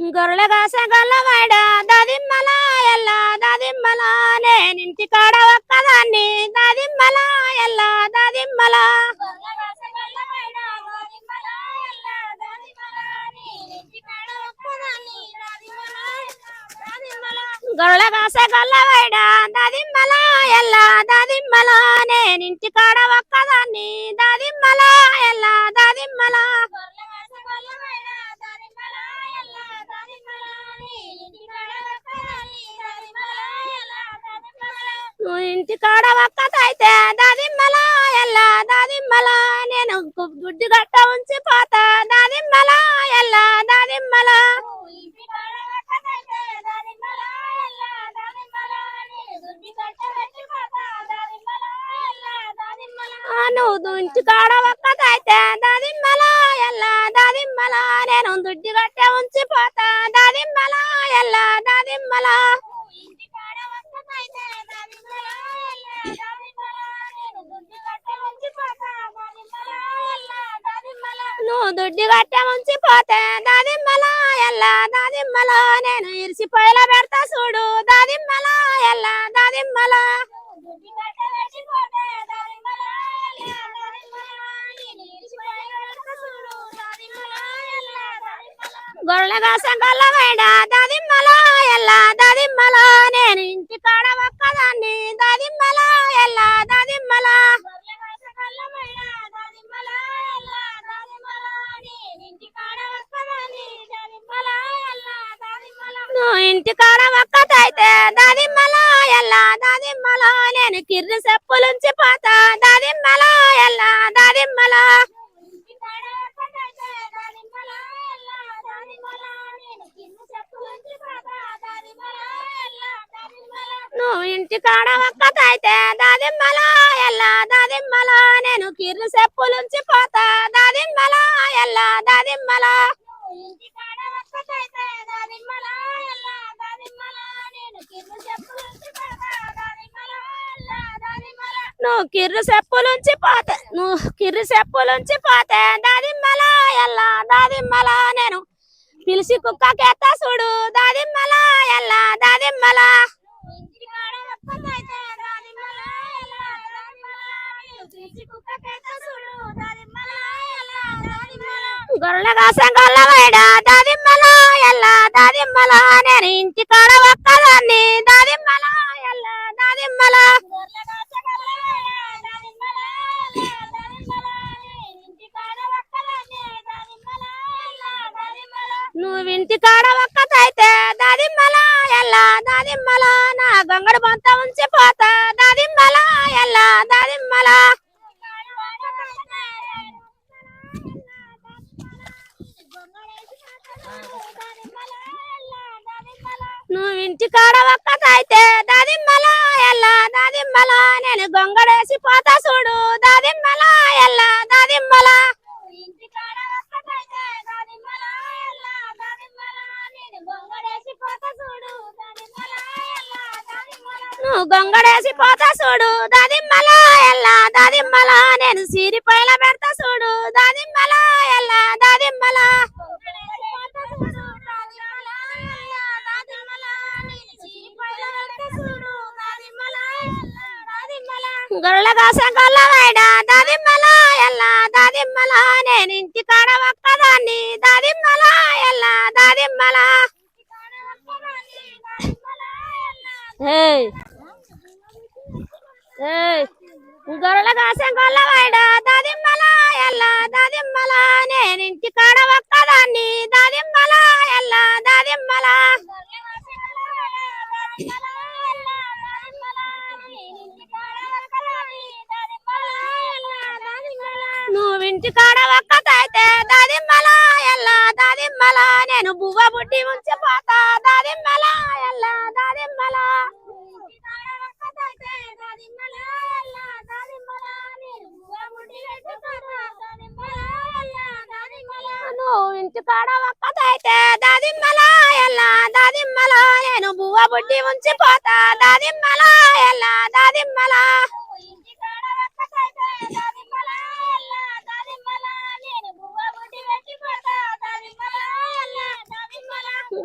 గొర్రెల కాసే గొల్లవాడ దదిమ్మల ఎల్ల దదిమ్మల నేనింటి కాడ ఒక్కదాన్ని? దదిమ్మల. ఎల్ల దదిమ్మల గొర్రెల కాసే గొల్లవాడ దదిమ్మల ఎల్ల దదిమ్మల. నేనింటి కాడ ఒక్కదాన్ని. దదిమ్మల ఎల్ల దదిమ్మల. నువ్వు ఇంటి కాడ ఒక్కతైతే దాదిమ్మల నువ్వు దు- ఇంటి కాడ ఒక్కతైతే దాదిమ్మల నేను దుడ్డి కట్టే ఉంచిపోతా. దాదిమ్మలా ఎల్లా దాదిమ్మలా. నువ్వు దుడ్డి కట్టే ఉంచిపోతే పోతే ఎల్లా దాదిమ్మలా నేను ఇరిసిపోయేలా పెడతా చూడు. దాదిమ్మలా ఎల్లా దాదిమ్మలా. గొర్రెల కోసం గొల్లవేడ? దాదిమ్మల ఎల్ల? దాదిమ్మల నేను ఇంటి కాడ ఒక్కదాన్ని. దాదిమ్మల ఎల్లా? దాదిమ్మల. నువ్వు ఇంటి కాడ ఒక్కతైతే దాదిమ్మలా ఎల్లా? దాదిమ్మలా నేను కిర్రి చెప్పులుంచి పోతా. నువ్వు ఇంటి కాడ ఒక్కతైతే దాదిమ్మల ఎల్ల దాదిమ్మల నేను కిర్రి చెప్పులుంచి పోతా. దాదిమ్మల ఎల్ల దాదిమ్మల. నువ్వు కిర్రు చెప్పులుంచి పోతే నువ్వు కిర్రు చెప్పులుంచి పోతే దాదిమ్మల ఎల్ల దాదిమ్మల నేను పిలిచి కుక్కకెత్త చూడు. దాదిమ్మల ఎల్ల దాదిమ్మల. గొర్రెల కాసం గొల్లవేడ దాదిమ్మల ఎల్ల దాదిమ్మల నేను ఇంటి కాడ ఒక్కదాన్ని దాదిమ్మల ఎల్ల దాదిమ్మల నువ్వు ఇంటి కాడ ఒక్కతైతే దాదిమ్మల ఎల్ల దాదిమ్మల నా గంగడు బొంత ఉంచి పోతా దాదిమ్మల ఎల్ల దాదిమ్మల ఇంటికాడ ఇంటి కాడ ఒక్కతైతే దాదిమ్మల ఎల్ల దాదిమ్మల. నేను గొంగడేసి పోతా చూడు. దాదిమ్మల ఎల్ల దాదిమ్మల. నువ్వు గొంగడేసి పోతా చూడు. దాదిమ్మల ఎల్ల దాదిమ్మల నేను సిరి పైన పెడతా చూడు. దాదిమ్మల దాదిమ్మల గొర్రెల కాసం గొల్లవాడ దాదిమ్మల ఎల్ల దాదిమ్మల నేను ఇంటి కాడ ఒక్కదాన్ని. దాదిమ్మల ఎల్ల దాదిమ్మల. ఏయ్. ఏయ్. గొర్రెల కాసం గొల్లవాడ దాదిమ్మల ఎల్ల దాదిమ్మల నేను ఇంటి కాడ ఒక్కదాన్ని దాదిమ్మల ఎల్ల దాదిమ్మల నువ్వు ఇంటి కాడ ఒక్కతైతే దాదిమ్మలా ఎల్లా దాదిమ్మలా. నేను బువ్వ బుడ్డి ఉంచి పోతా ఎల్లా దాదిమ్మలా. నువ్వు ఇంటి కాడ ఒక్కతైతే దాదిమ్మల ఎల్లా దాదిమ్మలా. నేను బువ్వ బుడ్డి ఉంచి పోతా ఎల్లా దాదిమ్మలా. దాదిమ్మల.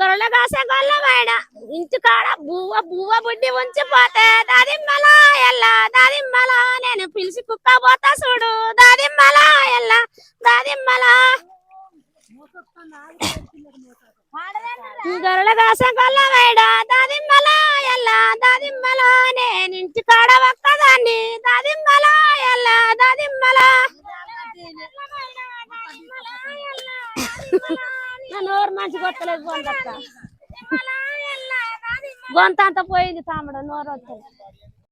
దొరల కాసే గొల్ల బయట ఇంటి కాడ బువ్వ బువ్వ బుడ్డి ఉంచిపోతే దాదిమ్మలా ఎల్లా. దాదిమ్మలా నేను పిలిచి కుక్క పోతా చూడు. దాదిమ్మలా ఎల్లా. దాదిమ్మల. దొరల కాసే గొల్ల దాదిమ్మలా దాదిమ్మల దాదిమ్మలా నేను ఇంటి కాడ ఒక్కదాన్ని. దాదిమ్మల ఎల్లా. దాదిమ్మల నా నోరు మంచి కొట్టలేదు గొంతక్క గొంత అంతా పోయింది తామడ నోరు వచ్చేది.